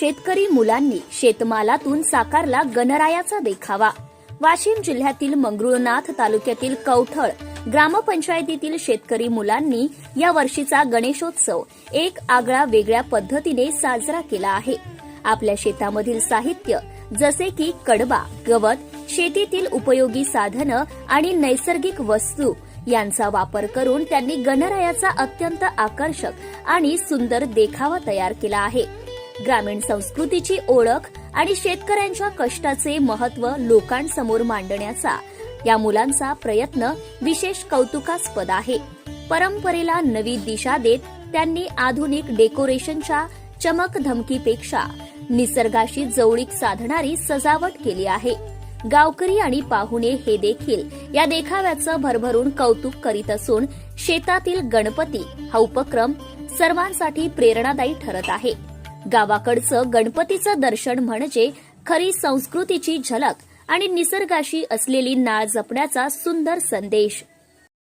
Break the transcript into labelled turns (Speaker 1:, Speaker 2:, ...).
Speaker 1: शेतकरी मुलांनी शेतमालातून साकारला गणरायाचा देखावा. वाशिम जिल्ह्यातील मंगरुळनाथ तालुक्यातील कवठळ ग्रामपंचायतीतील शेतकरी मुलांनी या वर्षीचा गणेशोत्सव एक आगळा वेगळ्या पद्धतीने साजरा केला आहे. आपल्या शेतामधील साहित्य जसे की कडबा गवत शेतीतील उपयोगी साधनं आणि नैसर्गिक वस्तू यांचा वापर करून त्यांनी गणरायाचा अत्यंत आकर्षक आणि सुंदर देखावा तयार केला आहे. ग्रामीण संस्कृतीची ओळख आणि शेतकऱ्यांच्या कष्टाचे महत्त्व लोकांसमोर मांडण्याचा या मुलांचा प्रयत्न विशेष कौतुकास्पद आहे. परंपरेला नवी दिशा देत त्यांनी आधुनिक डेकोरेशनच्या चमकधमकीपेक्षा निसर्गाशी जवळीक साधणारी सजावट केली आहे. गावकरी आणि पाहुणे हे देखील या देखाव्याचं भरभरून कौतुक करीत असून शेतातील गणपती हा उपक्रम सर्वांसाठी प्रेरणादायी ठरत आहे. गावाकडचं गणपतीचं दर्शन म्हणजे खरी संस्कृतीची झलक आणि निसर्गाशी असलेली नाळ जपण्याचा सुंदर संदेश.